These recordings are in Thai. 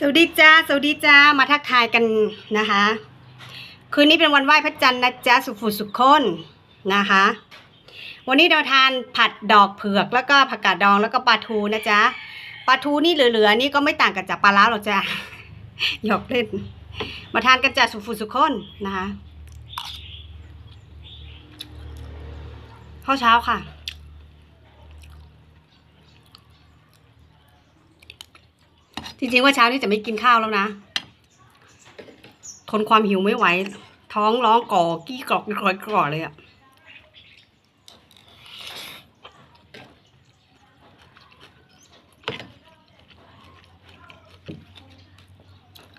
สวัสดีจ้าสวัสดีจ้ามาทักทายกันนะคะ คืนนี้เป็นวันไหว้พระจันทร์นะจ๊ะสุขสุขคนนะคะ วันนี้เราทานผัดดอกเผือกแล้วก็ผักกาดดองแล้วก็ปลาทูนะจ๊ะปลาทูนี่เหลือๆนี่ก็ไม่ต่างกันจากปลาล้าหรอกจ้ะหยอกเล่น มาทานกันจ้ะสุขสุขคนนะคะข้าวเช้าค่ะ จริงๆว่าเช้านี้จะไม่กินข้าวแล้วนะ ทนความหิวไม่ไหว ท้องร้องก่อกี้กรอกกรอกกรอกเลยอะ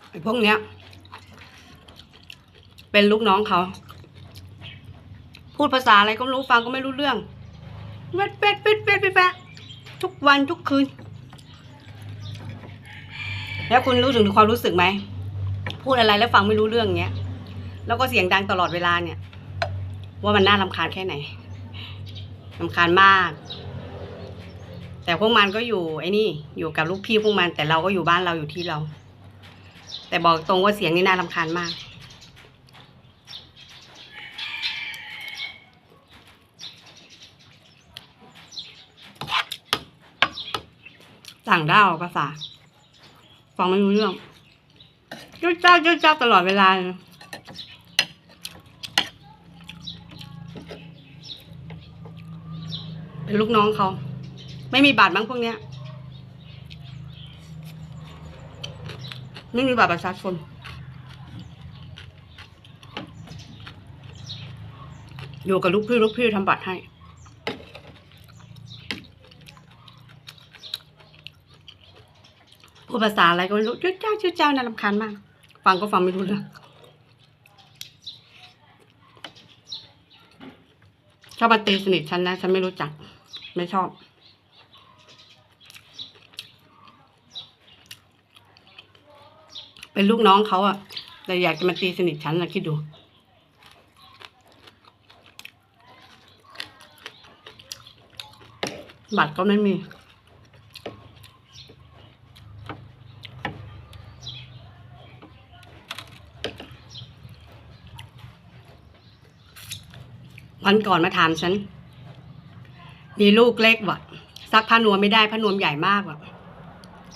ไอ้พวกเนี้ย เป็นลูกน้องเขา พูดภาษาอะไรก็ไม่รู้ฟังก็ไม่รู้เรื่องเวดเป็ดเป็ดเป็ดเป็ดทุกวันทุกคืน แล้วคุณรู้ถึงความรู้สึกไหม พูดอะไรแล้วฟังไม่รู้เรื่องเงี้ย แล้วก็เสียงดังตลอดเวลาเนี่ย ว่ามันน่ารำคาญแค่ไหนรำคาญมาก แต่พวกมันก็อยู่ไอ้นี่ อยู่กับลูกพี่พวกมัน แต่เราก็อยู่บ้านเราอยู่ที่เรา แต่บอกตรงว่าเสียงนี่น่ารำคาญมากสั่งด้ภาษา ฟังไม่รู้เรื่องจุ๊จ้าจุ๊จ้าตลอดเวลาเป็นลูกน้องเขา ไม่มีบัตรบ้างพวกเนี้ย ไม่มีบัตรประชาชนอยู่กับลูกพี่ลูกพี่ทำบัตรให้ พูดภาษาอะไรก็ไม่รู้เจุ๊เจ้าจุ๊เจ้าน่ารำคาญมาก ฟังก็ฟังไม่รู้เรื่องชอบมาตีสนิทฉันนะ ฉันไม่รู้จัก ไม่ชอบเป็นลูกน้องเขาอะแต่อยากจะมาตีสนิทฉันนะคิดดู บัตรก็ไม่มี วันก่อนมาถามฉัน มีลูกเล็กวะซักผ้านวมไม่ได้ผ้านวมใหญ่มากวะ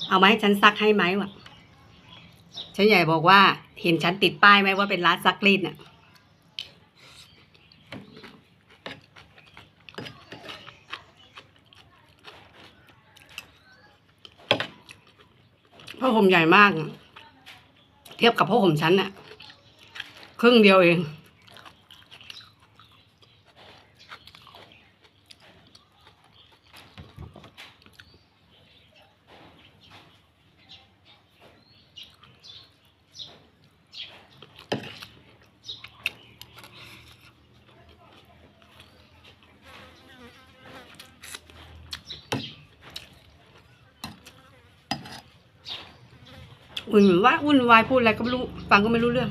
เอามาให้ฉันซักให้ไหมวะฉันใหญ่บอกว่า เห็นฉันติดป้ายไหมว่าเป็นร้านซักรีดเนี่ยผ้าห่มใหญ่มาก เทียบกับผ้าห่มฉันน่ะ ครึ่งเดียวเอง อุ่นว่าวุ่นวายพูดอะไรก็ไม่รู้ฟังก็ไม่รู้เรื่อง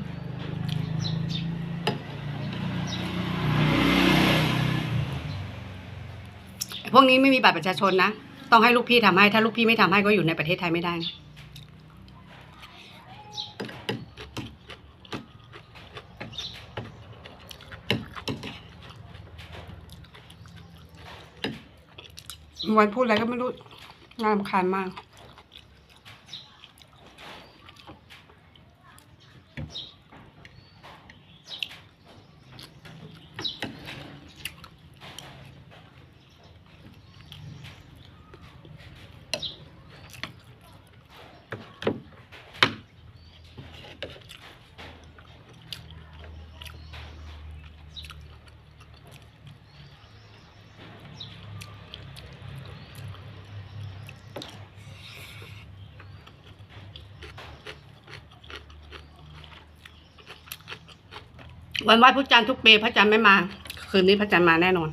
พวกนี้ไม่มีบัตรประชาชนนะ ต้องให้ลูกพี่ทำให้ ถ้าลูกพี่ไม่ทำให้ก็อยู่ในประเทศไทยไม่ได้นะวันพูดอะไรก็ไม่รู้น่ารำคาญมาก วันไหว้พระจันทร์ทุกปีพระจันทร์ไม่มา คืนนี้พระจันทร์มาแน่นอน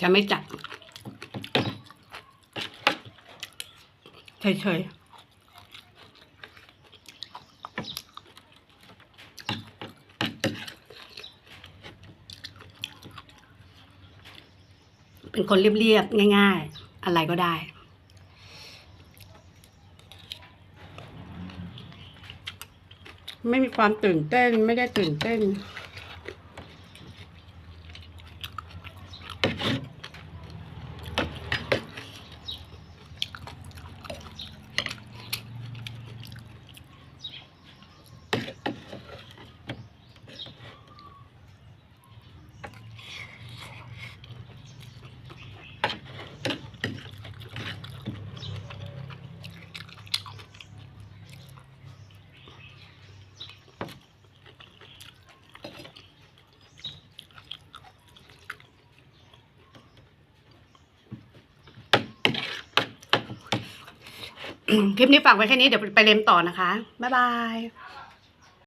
จะไม่จัดเฉยๆ เป็นคนเรียบๆง่าย ๆ อะไรก็ได้ ไม่มีความตื่นเต้นไม่ได้ตื่นเต้น คลิปนี้ฝากไว้แค่นี้เดี๋ยวไปเล่มต่อนะคะ บ๊ายบาย